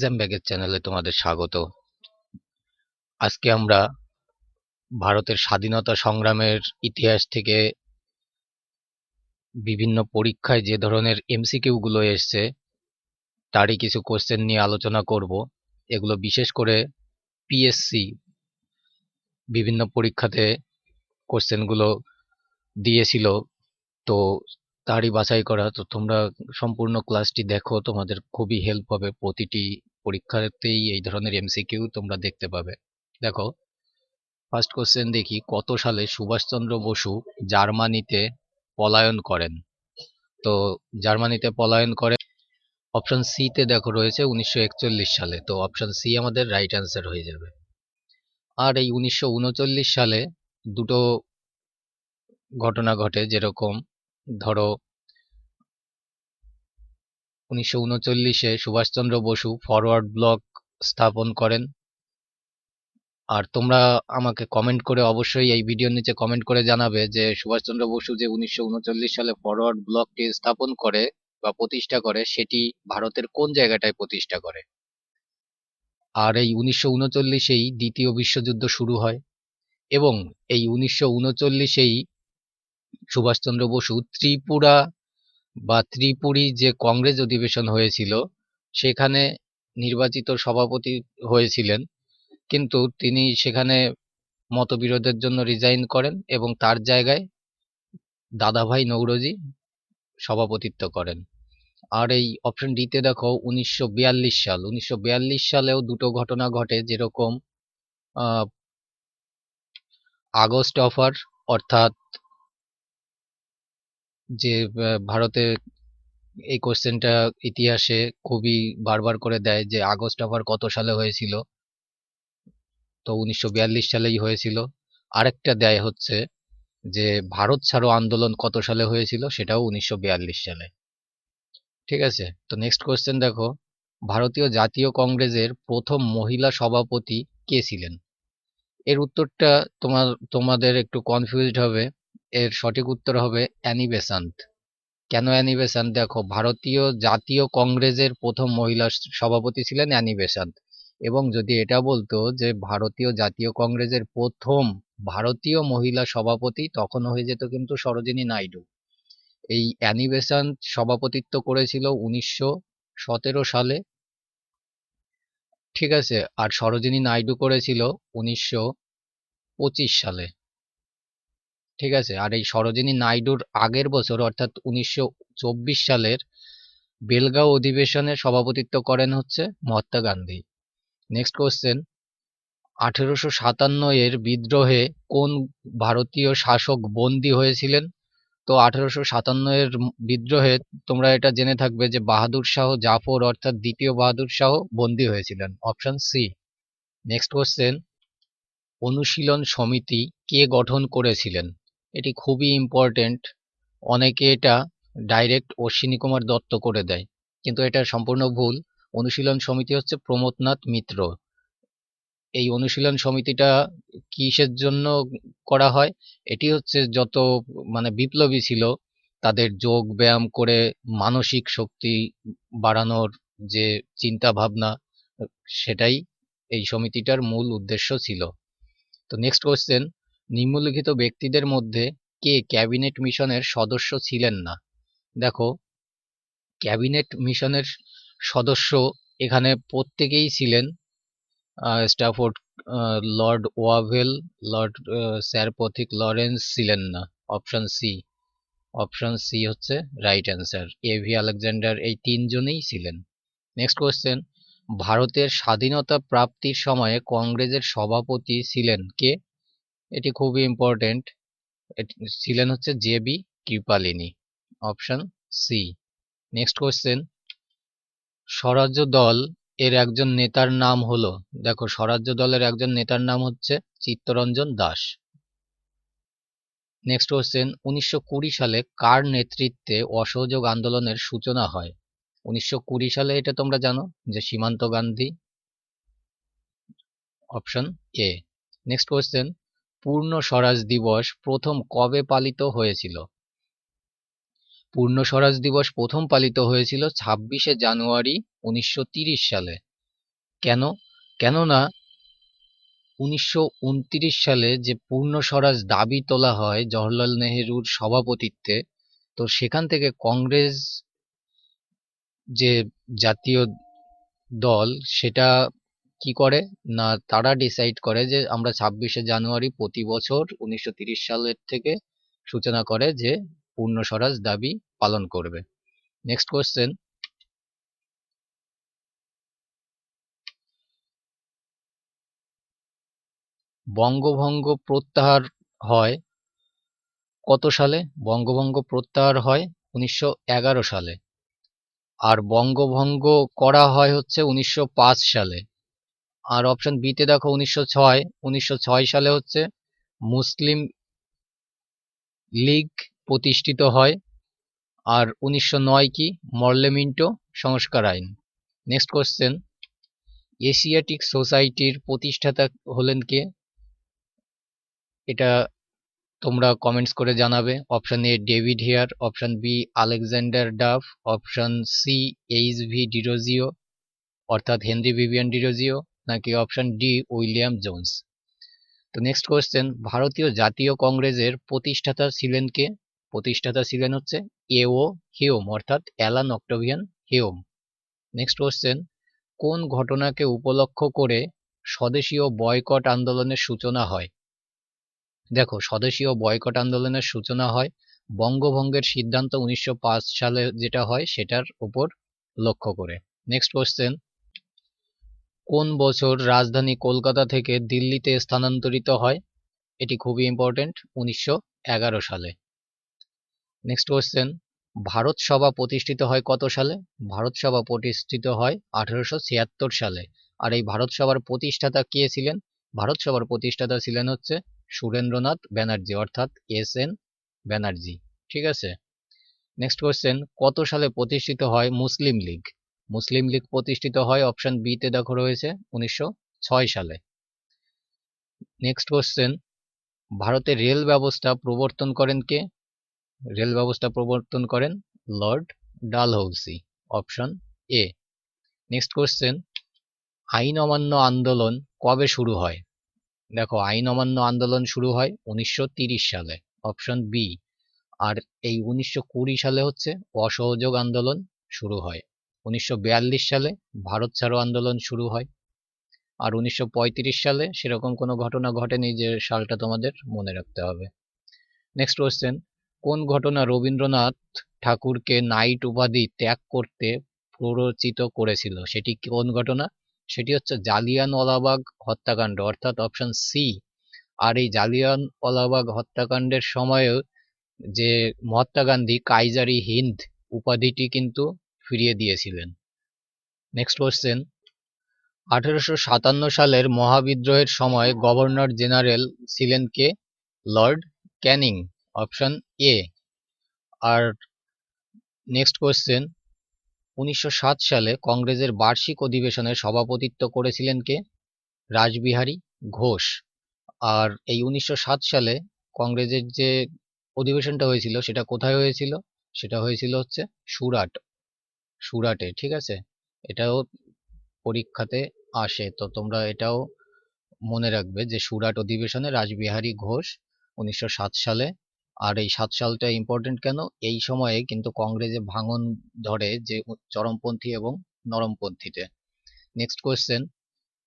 Exam ব্যাগের চ্যানেলে তোমাদের স্বাগত। আজকে আমরা ভারতের স্বাধীনতা সংগ্রামের ইতিহাস থেকে বিভিন্ন পরীক্ষায় যে ধরনের এমসিকিউগুলো এসছে, তারই কিছু কোশ্চেন নিয়ে আলোচনা করব। এগুলো বিশেষ করে পিএসসি বিভিন্ন পরীক্ষাতে কোশ্চেনগুলো দিয়েছিল। তো তারই বাছাই করা, তো তোমরা সম্পূর্ণ ক্লাসটি দেখো, তোমাদের খুবই হেল্প হবে প্রতিটি পরীক্ষাতেই এই ধরনের এমসিকিউ তোমরা দেখতে পাবে। দেখো ফার্স্ট কোশ্চেন দেখি, কত সালে সুভাষচন্দ্র বসু জার্মানিতে পলায়ন করেন? তো জার্মানিতে পলায়ন করে অপশন সিতে দেখো রয়েছে উনিশশো একচল্লিশ সালে, তো অপশন সি আমাদের রাইট অ্যান্সার হয়ে যাবে। আর এই উনিশশো উনচল্লিশ সালে দুটো ঘটনা ঘটে, যেরকম ধরো উনিশশো উনচল্লিশে সুভাষচন্দ্র বসু ফরওয়ার্ড ব্লক স্থাপন করেন। আর তোমরা আমাকে কমেন্ট করে অবশ্যই এই ভিডিওর নিচে কমেন্ট করে জানাবে যে সুভাষচন্দ্র বসু যে উনিশশো উনচল্লিশ সালে ফরওয়ার্ড ব্লকটি স্থাপন করে বা প্রতিষ্ঠা করে, সেটি ভারতের কোন জায়গাটায় প্রতিষ্ঠা করে? আর এই উনিশশো উনচল্লিশেই দ্বিতীয় বিশ্বযুদ্ধ শুরু হয় এবং এই উনিশশো উনচল্লিশেই সুভাষচন্দ্র বসু ত্রিপুরা বা ত্রিপুরী যে কংগ্রেস অধিবেশন হয়েছিল, সেখানে নির্বাচিত সভাপতি হয়েছিলেন। কিন্তু তিনি সেখানে মতবিরোধের জন্য রিজাইন করেন এবং তার জায়গায় দাদাভাই নৌরজি সভাপতিত্ব করেন। আর এই অপশন ডিতে দেখো উনিশশো বিয়াল্লিশ সাল। উনিশশো বিয়াল্লিশ সালেও দুটো ঘটনা ঘটে যেরকম আগস্ট অফার অর্থাৎ যে ভারতে এই কোশ্চেনটা ইতিহাসে খুবই বারবার করে দেয় যে, আগস্ট আবার কত সালে হয়েছিল? তো উনিশশো বিয়াল্লিশ সালেই হয়েছিল। আরেকটা দেয় হচ্ছে যে, ভারত ছাড়ো আন্দোলন কত সালে হয়েছিল? সেটাও উনিশশো বিয়াল্লিশ সালে। ঠিক আছে? তো নেক্সট কোয়েশ্চেন দেখো। ভারতীয় জাতীয় কংগ্রেসের প্রথম মহিলা সভাপতি কে ছিলেন? এর উত্তরটা তোমার, তোমাদের একটু কনফিউজড হবে। এর সঠিক উত্তর হবে অ্যানি বেসান্ত কেন অ্যানি বেসান্ত দেখো, ভারতীয় জাতীয় কংগ্রেসের প্রথম মহিলা সভাপতি ছিলেন অ্যানি বেসান্ত এবং যদি এটা বলতো যে ভারতীয় জাতীয় কংগ্রেসের প্রথম ভারতীয় মহিলা সভাপতি তখন হয়ে যেত কিন্তু সরোজিনী নাইডু। এই অ্যানি বেসান্ত সভাপতিত্ব করেছিল উনিশশো সতেরো সালে। ঠিক আছে, আর সরোজিনী নাইডু করেছিল উনিশশো পঁচিশ সালে। ঠিক আছে? আর এই সরোজিনী নাইডুর আগের বছর, অর্থাৎ উনিশশো চব্বিশ সালের বেলগাঁও অধিবেশনে সভাপতিত্ব করেন হচ্ছে মহাত্মা গান্ধী। নেক্সট কোশ্চেন আঠেরোশো সাতান্ন এর বিদ্রোহে কোন ভারতীয় শাসক বন্দী হয়েছিলেন? তো আঠেরোশো সাতান্ন এর বিদ্রোহে তোমরা এটা জেনে থাকবে যে বাহাদুর শাহ জাফর, অর্থাৎ দ্বিতীয় বাহাদুর শাহ বন্দী হয়েছিলেন। অপশন সি নেক্সট কোশ্চেন অনুশীলন সমিতি কে গঠন করেছিলেন? এটি খুবই ইম্পর্টেন্ট অনেকে এটা ডাইরেক্ট অশ্বিনী কুমার দত্ত করে দেয়। কিন্তু এটা সম্পূর্ণ ভুল। অনুশীলন সমিতি হচ্ছে প্রমোদনাথ মিত্র। এই অনুশীলন সমিতিটা কিসের জন্য করা হয়? এটি হচ্ছে যত মানে বিপ্লবী ছিল, তাদের যোগ ব্যায়াম করে মানসিক শক্তি বাড়ানোর যে চিন্তা ভাবনা সেটাই এই সমিতিটার মূল উদ্দেশ্য ছিল। তো নেক্সট কোয়েশ্চেন নিম্নলিখিত ব্যক্তিদের মধ্যে কে ক্যাবিনেট মিশনের সদস্য ছিলেন না? দেখো, ক্যাবিনেট মিশনের সদস্য এখানে প্রত্যেকেই ছিলেন Stafford Lord Wavell, Lord sir Pethick Lawrence ছিলেন না। Option C. অপশন সি হচ্ছে right answer. A V Alexander এই তিনজনেই ছিলেন। Next question. ভারতের স্বাধীনতা প্রাপ্তির সময়ে কংগ্রেসের সভাপতি ছিলেন কে? এটি খুবই ইম্পর্টেন্ট ছিলেন হচ্ছে J B Kripalani option C next question Swarajya দল এর একজন নেতার নাম হলো, দেখো স্বরাজ্য দলের একজন নেতার নাম হচ্ছে চিত্তরঞ্জন দাস। নেক্সট কোয়েশ্চেন উনিশশো কুড়ি সালে কার নেতৃত্বে অসহযোগ আন্দোলনের সূচনা হয়? উনিশশো কুড়ি সালে এটা তোমরা জানো যে Simanta Gandhi. Option A next question Purna Swaraj দিবস প্রথম কবে পালিত হয়েছিল? পূর্ণ স্বরাজ দিবস প্রথম পালিত হয়েছিল ছাব্বিশে জানুয়ারি উনিশশো সালে। কেন? কেননা উনিশশো উনত্রিশ সালে যে পূর্ণ স্বরাজ দাবি তোলা হয় জওহরলাল নেহেরুর সভাপতিত্বে, তো সেখান থেকে কংগ্রেস যে জাতীয় দল সেটা কি করে? না, তারা ডিসাইড করে যে আমরা ছাব্বিশে জানুয়ারি প্রতি বছর উনিশশো সালের থেকে সূচনা করে যে পূর্ণ স্বরাজ দাবি পালন করবে। নেক্সট কোয়েশ্চেন বঙ্গভঙ্গ প্রত্যাহার হয় কত সালে? বঙ্গভঙ্গ প্রত্যাহার হয় উনিশশো এগারো সালে। আর বঙ্গভঙ্গ করা হয় হচ্ছে উনিশশো পাঁচ সালে। আর অপশন বিতে দেখো উনিশশো ছয়। উনিশশো সালে হচ্ছে মুসলিম লীগ প্রতিষ্ঠিত হয়। আর উনিশশো নয় কি? মর্লেমিন্টো সংস্কার আইন। নেক্সট কোশ্চেন এশিয়াটিক সোসাইটির প্রতিষ্ঠাতা হলেন কে? এটা তোমরা কমেন্টস করে জানাবে। Option A David Hare option B Alexander Duff option C H V Derozio অর্থাৎ হেনরি ভিভিয়ান ডিরোজিও নাকি অপশন ডি উইলিয়াম জোন্স? তো নেক্সট কোয়েশ্চেন ভারতীয় জাতীয় কংগ্রেসের প্রতিষ্ঠাতা ছিলেন কে? প্রতিষ্ঠাতা ছিলেন হচ্ছে এও হিউম অর্থাৎ Allan Octavian Hume next question কোন ঘটনাকে উপলক্ষ করে স্বদেশীয় বয়কট আন্দোলনের সূচনা হয়? দেখো, স্বদেশীয় বয়কট আন্দোলনের সূচনা হয় বঙ্গভঙ্গের সিদ্ধান্ত উনিশশো পাঁচ সালে যেটা হয় সেটার উপর লক্ষ্য করে। নেক্সট কোয়েশ্চেন কোন বছর রাজধানী কলকাতা থেকে দিল্লিতে স্থানান্তরিত হয়? এটি খুবই ইম্পর্টেন্ট উনিশশো এগারো সালে। নেক্সট কোয়েশ্চেন ভারত সভা প্রতিষ্ঠিত হয় কত সালে? ভারত সভা প্রতিষ্ঠিত হয় আঠারোশো ছিয়াত্তর সালে। আর এই ভারত সভার প্রতিষ্ঠাতা কে ছিলেন? ভারত সভার প্রতিষ্ঠাতা ছিলেন হচ্ছে সুরেন্দ্রনাথ ব্যানার্জি, অর্থাৎ এস এন ব্যানার্জি। ঠিক আছে? নেক্সট কোয়েশ্চেন কত সালে প্রতিষ্ঠিত হয় মুসলিম লীগ? মুসলিম লীগ প্রতিষ্ঠিত হয় অপশন বিতে দেখো রয়েছে উনিশশো ছয় সালে। নেক্সট কোয়েশ্চেন ভারতের রেল ব্যবস্থা প্রবর্তন করেন কে? রেল ব্যবস্থা প্রবর্তন করেন Lord Dalhousie option A next question আইন অমান্য আন্দোলন কবে শুরু হয়? দেখো, আইন অমান্য আন্দোলন শুরু হয় উনিশশো সালে অপশন বি আর এই উনিশশো কুড়ি সালে হচ্ছে অসহযোগ আন্দোলন শুরু হয়। উনিশশো বিয়াল্লিশ সালে ভারত ছাড়ো আন্দোলন শুরু হয়। আর উনিশশো পঁয়ত্রিশ সালে সেরকম কোনো ঘটনা ঘটেনি যে সালটা তোমাদের মনে রাখতে হবে। নেক্সট কোয়েশ্চেন কোন ঘটনা রবীন্দ্রনাথ ঠাকুরকে নাইট উপাধি ত্যাগ করতে প্ররোচিত করেছিল? সেটি কোন ঘটনা? সেটি হচ্ছে জালিয়ানওয়ালাবাগ হত্যাকাণ্ড, অর্থাৎ অপশন সি আর এই জালিয়ানওয়ালাবাগ হত্যাকাণ্ডের সময়েও যে মহাত্মা গান্ধী, কাইজারি হিন্দ উপাধিটি কিন্তু ফিরিয়ে দিয়েছিলেন। নেক্সট কোয়েশ্চেন আঠেরোশো সাতান্ন সালের মহাবিদ্রোহের সময় গভর্নর জেনারেল ছিলেন কে? লর্ড ক্যানিং অপশন এ আর নেক্সট কোয়েশ্চেন উনিশশো সালে কংগ্রেসের বার্ষিক অধিবেশনে সভাপতিত্ব করেছিলেন কে? রাসবিহারী ঘোষ। আর এই উনিশশো সাত সালে কংগ্রেসের যে অধিবেশনটা হয়েছিল, সেটা কোথায় হয়েছিল? সেটা হয়েছিল হচ্ছে সুরাট। সুরাটে, ঠিক আছে? এটাও পরীক্ষাতে আসে। তো তোমরা এটাও মনে রাখবে যে সুরাট অধিবেশনে রাসবিহারী ঘোষ উনিশশো সাত সালে, আর এই সাত সালটা ইম্পর্টেন্ট কেন? এই সময়ে কিন্তু কংগ্রেসে ভাঙন ধরে যে চরমপন্থী এবং নরমপন্থীতে। নেক্সট কোয়েশ্চেন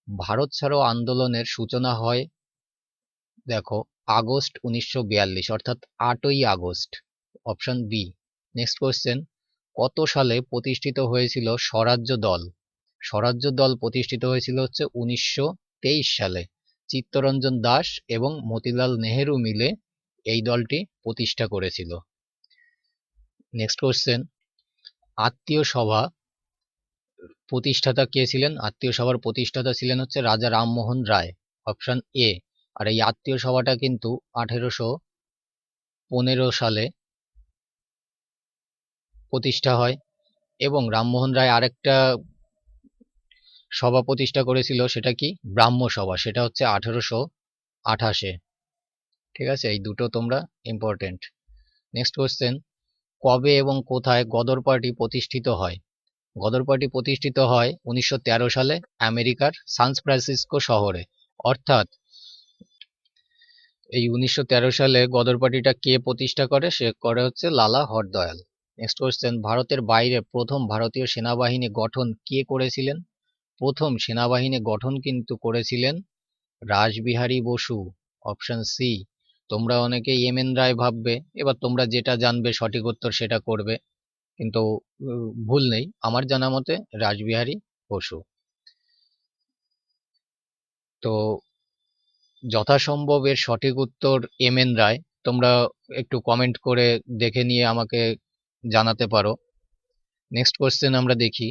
ভারত ছাড়ো আন্দোলনের সূচনা হয়, দেখো, আগস্ট উনিশশো বিয়াল্লিশ, অর্থাৎ আটই August option B next question কত সালে প্রতিষ্ঠিত হয়েছিল স্বরাজ্য দল? স্বরাজ্য দল প্রতিষ্ঠিত হয়েছিল হচ্ছে উনিশশো তেইশ সালে। চিত্তরঞ্জন দাস এবং মতিলাল নেহেরু মিলে এই দলটি প্রতিষ্ঠা করেছিল। নেক্সট কোশ্চেন আত্মীয় সভা প্রতিষ্ঠাতা কে ছিলেন? আত্মীয় সভার প্রতিষ্ঠাতা ছিলেন হচ্ছে রাজা রামমোহন রায় অপশন এ আর এই আত্মীয় সভাটা কিন্তু আঠেরোশো পনেরো সালে প্রতিষ্ঠা হয় এবং রামমোহন রায় আরেকটা সভা প্রতিষ্ঠা করেছিল সেটা কি? ব্রাহ্ম সভা, সেটা হচ্ছে আঠেরোশো আঠাশে। ঠিক আছে? এই দুটো তোমরা ইম্পর্টেন্ট নেক্সট কোয়েশ্চেন কবে এবং কোথায় গদর পার্টি প্রতিষ্ঠিত হয়? গদর পার্টি প্রতিষ্ঠিত হয় উনিশশো তেরো সালে আমেরিকার সান ফ্রান্সিসকো শহরে। অর্থাৎ এই উনিশশো তেরো সালে গদর পার্টিটা কে প্রতিষ্ঠা করে? সে করে হচ্ছে লালা হরদয়াল। নেক্সট কোয়েশ্চেন ভারতের বাইরে প্রথম ভারতীয় সেনাবাহিনী গঠন কে করেছিলেন? প্রথম সেনাবাহিনী গঠন কিন্তু করেছিলেন রাসবিহারী বসু অপশন সি তোমরা অনেকে এম রায় ভাববে, এবার তোমরা যেটা জানবে, সঠিক উত্তর সেটা করবে। কিন্তু ভুল নেই, আমার জানা মতে রাসবিহারী বসু। তো, যথাসম্ভব এর সঠিক উত্তর এম এন রায়। তোমরা একটু কমেন্ট করে দেখে নিয়ে আমাকে জানাতে পারো। নেক্সট কোশ্চেন আমরা দেখি।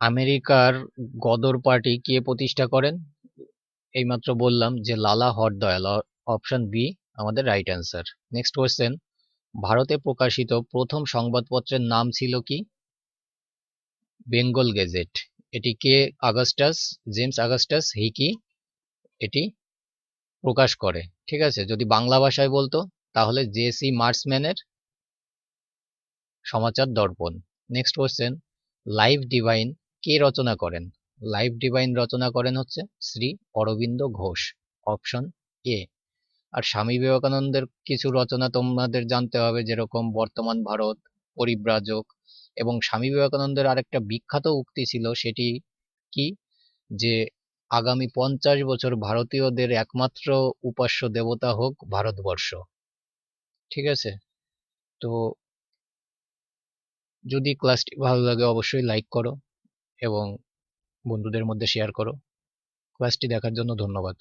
আমেরিকার গদর পার্টি কে প্রতিষ্ঠা করেন? এইমাত্র বললাম যে লালা হরদয়াল অপশন বি আমাদের রাইট অ্যান্সার নেক্সট কোয়েশ্চেন ভারতে প্রকাশিত প্রথম সংবাদপত্রের নাম ছিল কি? Bengal Gazette. এটি কে আগস্টাস, জেমস আগস্টাস হিকি এটি প্রকাশ করে। ঠিক আছে, যদি বাংলা ভাষায় বলতো, তাহলে JC মার্সম্যানের Samachar Darpan. Next question Life Divine কে রচনা করেন? লাইভ ডিভাইন রচনা করেন হচ্ছে শ্রী অরবিন্দ ঘোষ অপশন এ আর স্বামী বিবেকানন্দের কিছু রচনা তোমাদের জানতে হবে, যেরকম বর্তমান ভারত, পরিব্রাজক এবং স্বামী বিবেকানন্দের আরেকটা বিখ্যাত উক্তি ছিল সেটি কি? যে আগামী পঞ্চাশ বছর ভারতীয়দের একমাত্র উপাস্য দেবতা হোক ভারতবর্ষ। ঠিক আছে? তো যদি ক্লাসটি ভালো লাগে, অবশ্যই লাইক করো এবং বন্ধুদের মধ্যে শেয়ার করো। ক্লাসটি দেখার জন্য ধন্যবাদ।